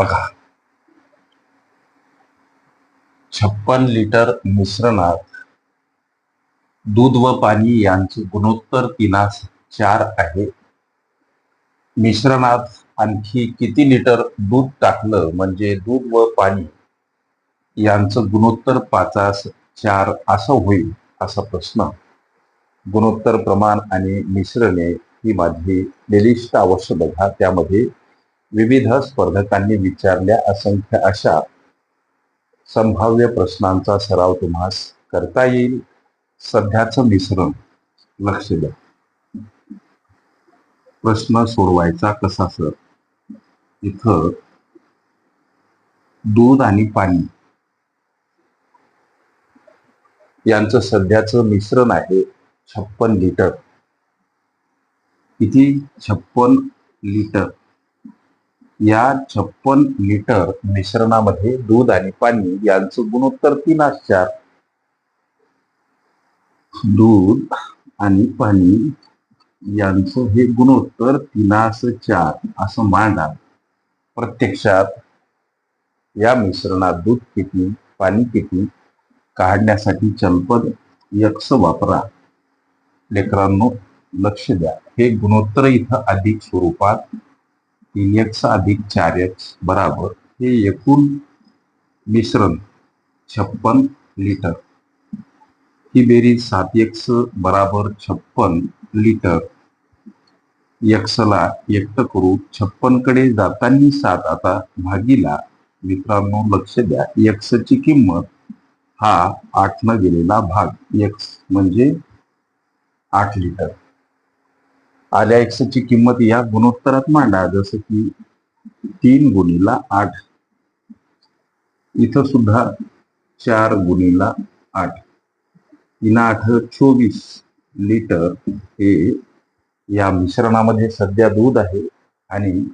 बघा. छप्पन लिटर मिश्रणात दूध व पाणी यांचे गुणोत्तर तिनास चार आहे. मिश्रणात आणखी किती लिटर दूध टाकलं म्हणजे दूध व पाणी यांचं गुणोत्तर पाचास चार असं होईल असा प्रश्न. गुणोत्तर प्रमाण आणि मिश्रणे ही माझी प्लेलिस्ट अवश्य बघा त्यामध्ये विविध स्पर्धकांनी विचारल्या असंख्य अशा संभाव्य प्रश्नांचा सराव तुम्हास करता येईल? सध्याचं मिश्रण लक्ष द्या. प्रश्न सोडवायचा कसा सर? इथं दूध आणि पाणी यांचं सध्याचं मिश्रण आहे छप्पन लिटर. किती? छप्पन लिटर. या छप्पन लिटर मिश्रणामध्ये दूध आणि पाणी यांचं गुणोत्तर तीन चार दूध आणि पाणी यांचं हे गुणोत्तर तीनास चार असं मांडा प्रत्यक्षात या मिश्रणात दूध किती पाणी किती काढण्यासाठी चलपद यक्ष वापरा. लेकरांनो लक्ष द्या. हे गुणोत्तर इथं अधिक स्वरूपात तीन एक्स अधिक चार एक्स बराबर हे एकूण मिश्रण छप्पन लिटर. ही बेरीज सात एक्स बराबर छप्पन लिटर. एक्सला एकटं करू छप्पनकडे सात आता भागीला. मित्रांनो लक्ष द्या एक्सची किंमत हा आठ न गेलेला भाग. एक्स म्हणजे आठ लिटर. आल्या एक्सची किंमत या गुणोत्तरात मांडा जसं की तीन गुणीला आठ. इथं सुद्धा चार गुणीला आठ. इना आठ चोवीस लिटर हे या मिश्रणामध्ये सध्या दूध आहे आणि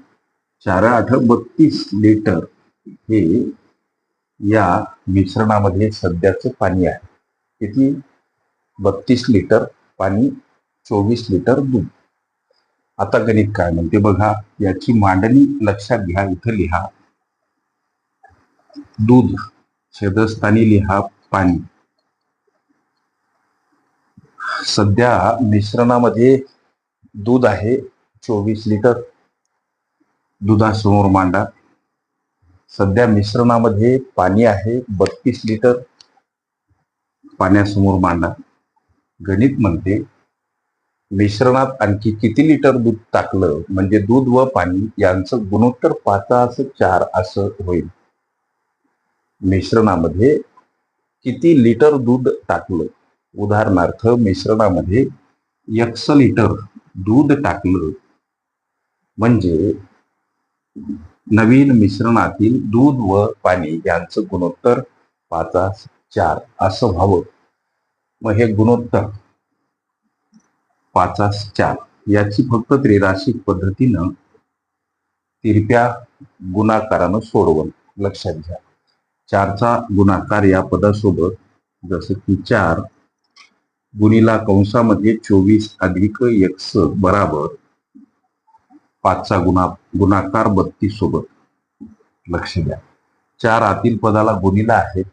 चार आठ बत्तीस लिटर हे या मिश्रणामध्ये सध्याचं पाणी आहे. किती? बत्तीस लिटर पाणी चोवीस लिटर दूध. आता गणित काय म्हणते बघा याची मांडणी लक्षात घ्या इथं लिहा. दूध छेदस्थानी लिहा पाणी. सध्या मिश्रणामध्ये दूध आहे चोवीस लिटर दुधासमोर मांडा. सध्या मिश्रणामध्ये पाणी आहे बत्तीस लिटर पाण्यासमोर मांडा. गणित म्हणते मिश्रणात आणखी किती लिटर दूध टाकलं? म्हणजे दूध व पाणी यांचं गुणोत्तर पाचास चार असं होईल. मिश्रणामध्ये किती लिटर दूध टाकलं? उदाहरणार्थ मिश्रणामध्ये एक्स लिटर दूध टाकलं. म्हणजे नवीन मिश्रणातील दूध व पाणी यांचं गुणोत्तर पाचास चार असं व्हावं. मग हे गुणोत्तर पाचास चार. याची फक्त त्रिराशिक पद्धतीनं तिरप्या गुणाकारानं सोडवण. लक्षात घ्या. चारचा गुणाकार या पदासोबत जसं की चार गुणीला कंसामध्ये चोवीस अधिक एक्स बराबर पाचचा गुणा गुणाकार बत्तीस सोबत लक्ष द्या. चार आतील पदाला गुणीला आहेत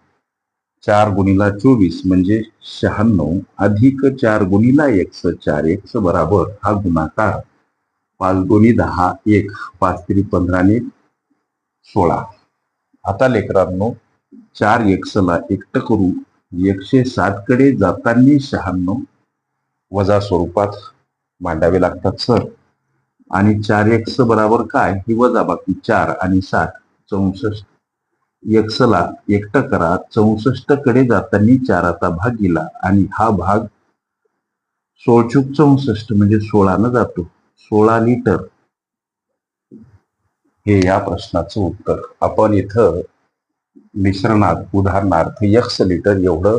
चार गुणीला चोवीस म्हणजे शहाण्णव अधिक चार गुणीला एक्स चार एक्स बराबर हा गुणाकार. पाच दोन्ही दहा एक. पाच तरी पंधराने सोळा. आता लेकरांनो चार एक्सला एकटं करू. एकशे सात कडे जाताना शहाण्णव वजा स्वरूपात मांडावे लागतात सर. आणि चार एक्स बराबर काय? ही वजा बाकी चार आणि सात. चौसष्ट. एक्सला एकटा करा चौसष्टकडे जाताना चाराचा भाग गेला आणि हा भाग सोळचूक चौसष्ट म्हणजे सोळानं जातो. सोळा लिटर. हे या प्रश्नाचं उत्तर. आपण इथं मिश्रणात उदाहरणार्थ एक्स लिटर एवढं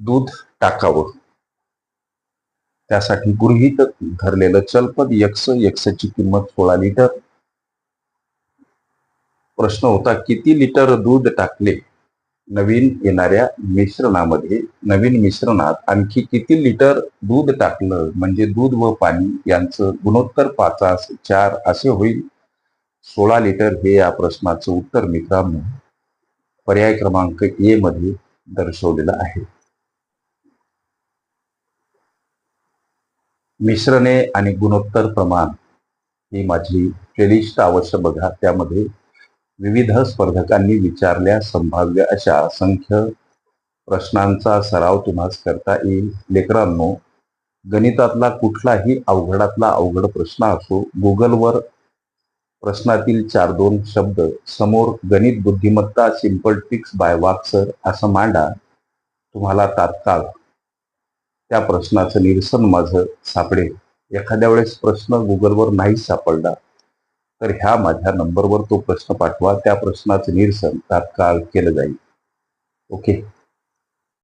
दूध टाकावं. त्यासाठी गृहीत धरलेलं चलपद एक्स एक्सची किंमत सोळा लिटर. प्रश्न होता किती लिटर दूध टाकले? नवीन येणाऱ्या मिश्रणामध्ये नवीन मिश्रणात आणखी किती लिटर दूध टाकलं? म्हणजे दूध व पाणी यांचं गुणोत्तर पाचास चार असे होईल? सोळा लिटर हे या प्रश्नाचं उत्तर मित्रांनो पर्याय क्रमांक ए मध्ये दर्शवलेलं आहे. मिश्रणे आणि गुणोत्तर प्रमाण ही माझी प्लेलिस्ट अवश्य बघा त्यामध्ये विविध स्पर्धकांनी विचारल्या संभाव्य अशा असंख्य प्रश्नांचा सराव तुम्हाला करता येईल. लेकरांनो गणितातला कुठलाही अवघडातला अवघड प्रश्न असो गुगलवर प्रश्नातील चार दोन शब्द समोर गणित बुद्धिमत्ता सिंपल ट्रिक्स बाय वाक्सर असं मांडा तुम्हाला तात्काळ त्या प्रश्नाचं निरसन माझं सापडेल. एखाद्या वेळेस प्रश्न गुगलवर नाही सापडला तर ह्या माझ्या नंबरवर तो प्रश्न पाठवा. त्या प्रश्नाचं निरसन तात्काळ केलं जाईल. ओके?